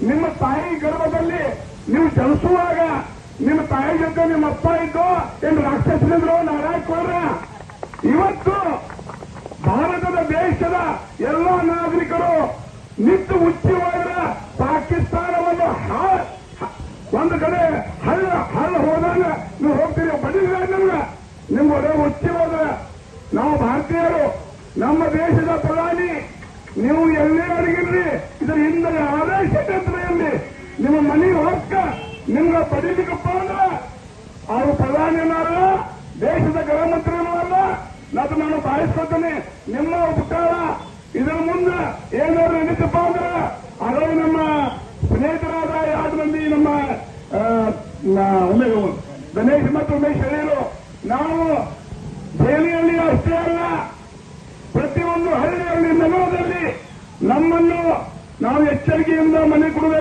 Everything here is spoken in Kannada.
ನಿಮ್ಮ ತಾಯಿ ಗರ್ಭದಲ್ಲಿ ನೀವು ಜನಿಸುವಾಗ ನಿಮ್ಮ ತಾಯಿ ಜೊತೆ ನಿಮ್ಮ ಅಪ್ಪ ಇದ್ದು ಎಂದು ರಾಕ್ಷಸರಿದ್ರು ನಾರಾಯಣ ಇವತ್ತು ಭಾರತದ ದೇಶದ ಎಲ್ಲ ನಾಗರಿಕರು ನಿಂತು ಉಚ್ಚಿ ಪಾಕಿಸ್ತಾನವನ್ನು ಹಾ- ಒಂದು ಕಡೆ ಹಳ್ಳ ಹಳ್ಳ ಹೋದಾಗ ನೀವು ಹೋಗ್ತೀರಿ. ಬಡಿದ್ರೆ ನಿಮ್ಮ ಒಳ್ಳೆ ಉಚ್ಚಿ ಹೋದ್ರೆ ನಾವು ಭಾರತೀಯರು, ನಮ್ಮ ದೇಶದ ಪ್ರಧಾನಿ, ನೀವು ಎಲ್ಲೇ ಅಡಗಿರ್ರಿ ಇದರ ಹಿಂದೆ ಆದೇಶ ಎಲ್ಲಿ ನಿಮ್ಮ ಮನೆಗೆ ಹೋಗ್ಕ ನಿಮ್ಗೆ ಪಡಿಲಿಕ್ಕಪ್ಪ ಅಂದ್ರೆ ಅವರು ಪ್ರಧಾನಿ ಅಲ್ಲ ದೇಶದ ಗೃಹ ಮಂತ್ರಿ ಅಲ್ಲ ಅದು ನಾನು ಭಾವಿಸ್ಕೊತೀನಿ. ನಿಮ್ಮ ಉಪಕಾರ ಇದರ ಮುಂದೆ ಏನಾದ್ರು ನಡೀತಪ್ಪ ಅಂದ್ರೆ ಅದರ ನಮ್ಮ ಸ್ನೇಹಿತರಾದ ಎರಡು ಮಂದಿ ನಮ್ಮ ಉಮೇಶ್ ಗಣೇಶ್ ಮತ್ತು ಉಮೇಶ್ ನಾವು ದೆಹಲಿಯಲ್ಲಿ ಅಷ್ಟೇ ಅಲ್ಲ, ಪ್ರತಿಯೊಂದು ಹಳ್ಳಿಯಲ್ಲಿ, ನಗರದಲ್ಲಿ ನಮ್ಮನ್ನು ನಾವು ಎಚ್ಚರಿಕೆಯಿಂದ ಮನೆ ಕೊಡಬೇಕು.